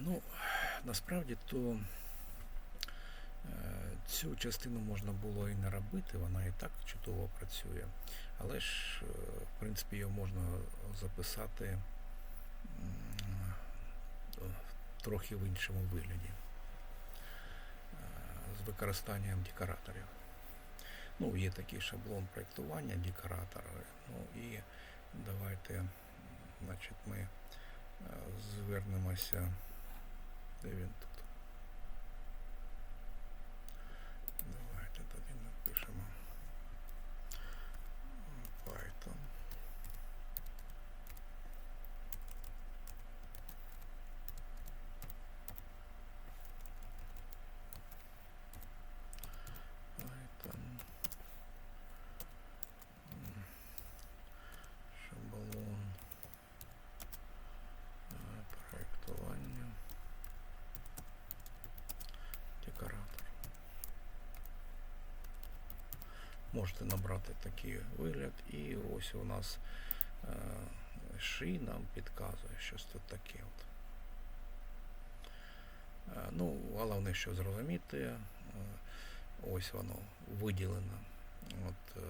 Ну, насправді то е, цю частину можна було і не робити, вона і так чудово працює. Але ж, е, в принципі, його можна записати трохи в іншому вигляді. е, З використанням декораторів. Ну, є такий шаблон проєктування декоратора. Ну і давайте, значить, ми звернемося. Де він тут? Давайте тоді напишемо Python. Python. М, Шаблон. е, Проектування. Декоратор. Можете набрати такий вигляд, і ось у нас е, ши нам підказує щось тут таке. От. Е, ну, головне, що зрозуміти, е, ось воно виділено. От,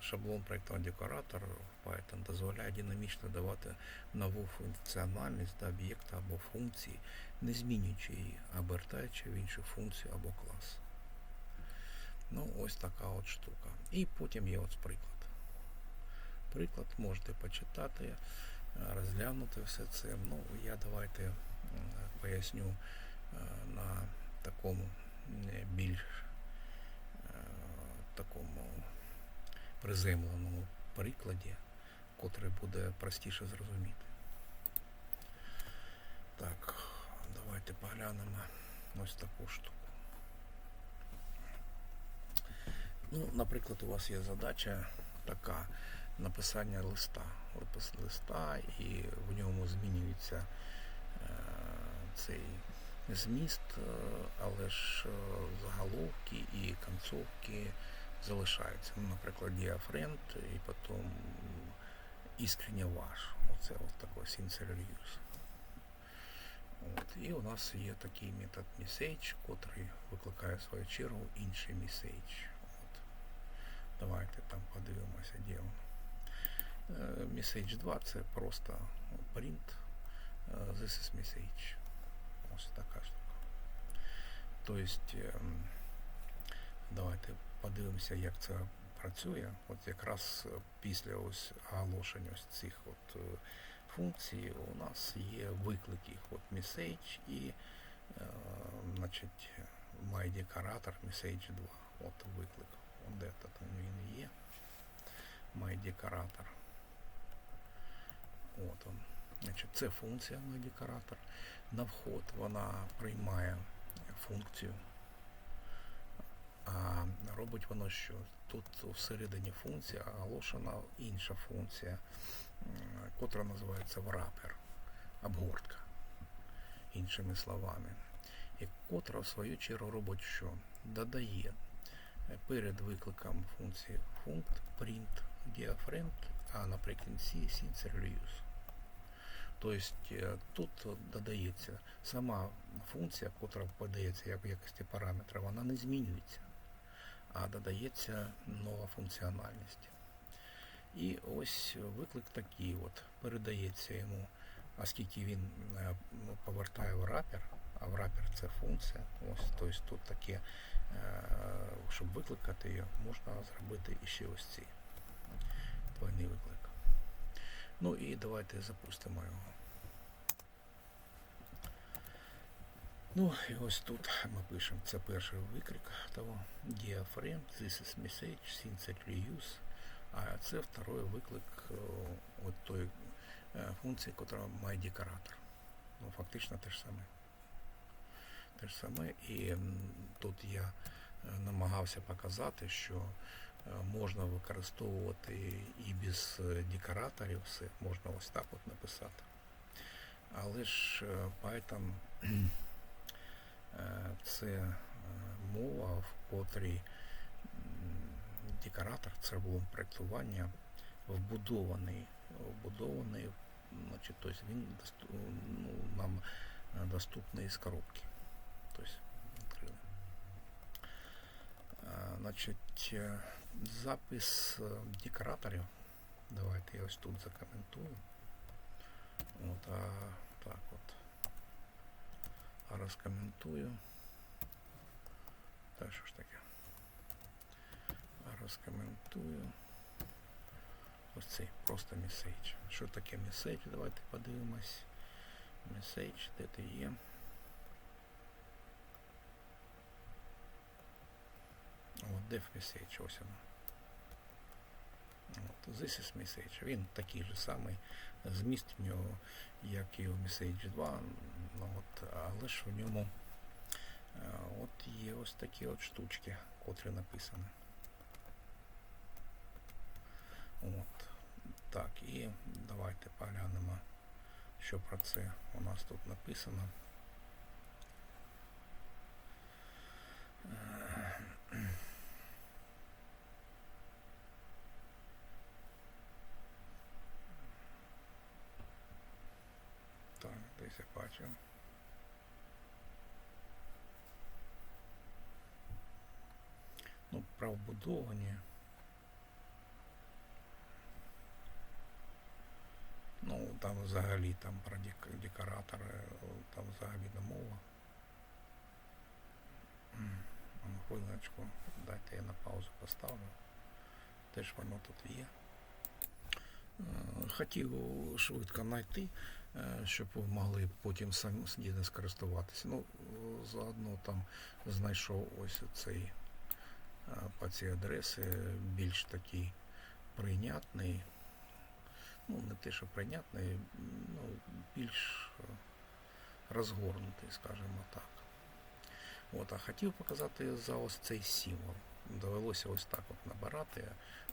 шаблон проєктного декоратор Python дозволяє динамічно давати нову функціональність до об'єкта або функції, не змінюючи її, обертаючи в іншу функцію або клас. Ну, ось така от штука. І потім є ось приклад. Приклад можете почитати, е, розглянути все це. Ну, я давайте поясню е, на такому більш е, такому приземленому прикладі, котрий буде простіше зрозуміти. Так, давайте поглянемо ось таку штуку. Ну, наприклад, у вас є задача така написання листа. Опис листа, і в ньому змінюється е, цей зміст, е, але ж е, заголовки і концовки залишаються. Ну, наприклад, діафренд і потім іскренне ваш. Оце от такий sincere. От. І у нас є такий метод message, котрий викликає в свою чергу інший message. Давайте там подивимося, де. Е, Message 2 це просто print. е, This is message. Ось така штука. Тобто, ем, давайте подивимося, як це працює. От якраз е, після ось оголошення ось цих от е, функцій у нас є виклик їх. От message і е, значить, MyDecorator message 2. От виклик. Де там він є. MyDecorator. От он. Значить, це функція MyDecorator. На вход вона приймає функцію. А робить воно що? Тут всередині функція оголошена інша функція, котра називається wrapper, обгортка, іншими словами. І котра в свою чергу робить що? Додає перед викликом функції funct, print, diafriend, а наприкінці sincere use. Тобто тут додається сама функція, яка подається як в якості параметра, вона не змінюється, а додається нова функціональність. І ось виклик такий от, передається йому, оскільки він ну, повертає в рапер, а в рапер це функція, ось, тобто тут таке, е, щоб викликати його, можна зробити іще ось ці двойний виклик. Ну і давайте запустимо його. Ну і ось тут ми пишемо, це перший викрик того diaphragm, this is message, sincerely use. А це второй виклик от той е, функції, яка має декоратор. Ну, фактично те ж саме. Те ж саме. І тут я е, намагався показати, що е, можна використовувати і без е, декораторів все, можна ось так от написати. Але ж Python це мова, в котрій декоратор, це було проєктування вбудований, вбудований, значить, тобто він ну, нам доступны из коробки. Открыли. А, Значить, е, запис е, декораторів. Давайте я ось тут закоментую. От, а, так от. А розкоментую. Та що ж таке? Розкоментую. Ось цей просто меседж. Що таке меседж? Давайте подивимось. Меседж, де ти є? Def message, ось воно. От, this is message. Він такий же самий зміст в нього, як і у Message 2, ну, от, але ж в ньому е, от є ось такі от штучки, котрі написані. От. Так, і давайте поглянемо, що про це у нас тут написано. Так, десь я бачив. Ну, про вбудовані. Ну, там взагалі там про дек- декоратори, там взагалі не мова. М, а ну, хвилиночку, дайте я на паузу поставлю. Теж воно тут є. Е, Хотів швидко знайти, щоб ви могли потім самостійно скористуватися. Ну, е, заодно там знайшов ось цей е, по цій адреси більш такий прийнятний. Ну, не те, що прийнятний, ну, більш е, розгорнутий, скажімо так. От, а хотів показати за ось цей символ. Довелося ось так от набирати.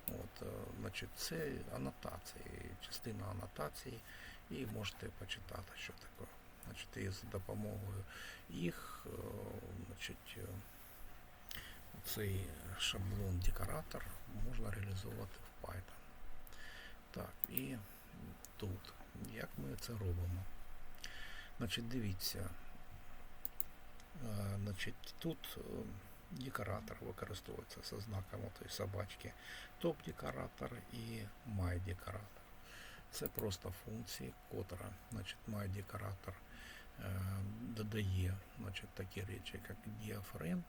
От, е, значить, це анотації, частина анотації, і можете почитати, що таке. Значить, і з допомогою їх, е, значить, е, цей шаблон декоратор можна реалізовувати в Python. Так, і тут. Як ми це робимо? Значить, дивіться. Е, Значить, тут декоратор використовується зі знаком собачки. Топ-декоратор і MyDecorator. Це просто функції, котра, значить, MyDecorator е, додає значить, такі речі, як діафренд,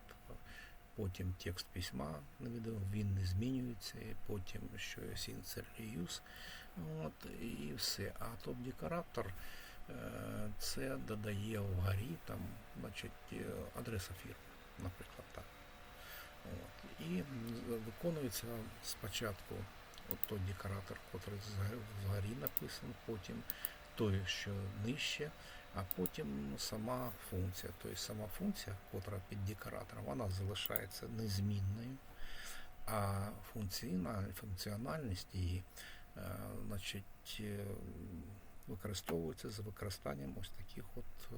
потім текст письма на відео, він не змінюється, потім щось от, і все. А топ-декоратор е, це додає вгорі там, значить, е, адреса фірми, наприклад, так. От. І виконується спочатку от той декоратор, який згорі написаний, потім той, що нижче, а потім сама функція. Тобто сама функція, яка під декоратором, вона залишається незмінною, а функціональність, її е, значить, е, використовується з використанням ось таких от е,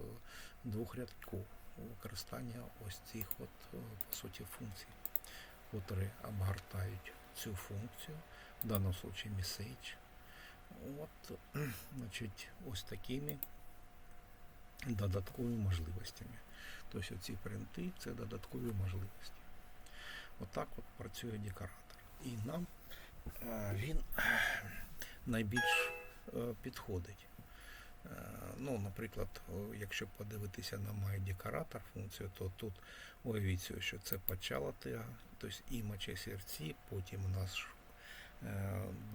двох рядків. Використання ось цих от, по суті, функцій, котрі обгортають цю функцію, в даному випадку message. От, значить, ось такими додатковими можливостями. Тобто ці принти це додаткові можливості. Отак от працює декоратор. І нам е, він найбільш е, підходить. Ну, наприклад, якщо подивитися на MyDecorator функцію, то тут уявіть, що це почало тега, тобто імачі серці, потім нас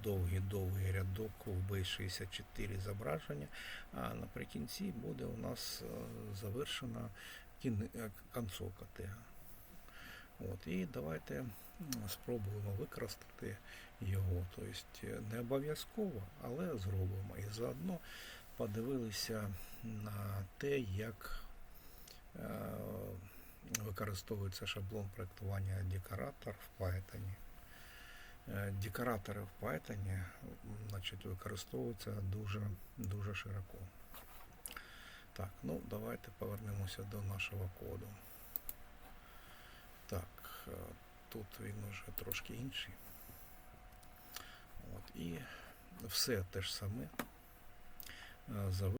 довгий-довгий рядок в B64 зображення, а наприкінці буде у нас е, завершена е, концовка тега. От, і давайте спробуємо використати його. Тобто не обов'язково, але зробимо. І заодно подивилися на те, як е, використовується шаблон проєктування декоратор в Python. Е, Декоратори в Python значить, використовуються дуже, дуже широко. Так, ну давайте повернемося до нашого коду. Так, е, тут він уже трошки інший. От, і все те ж саме. Е,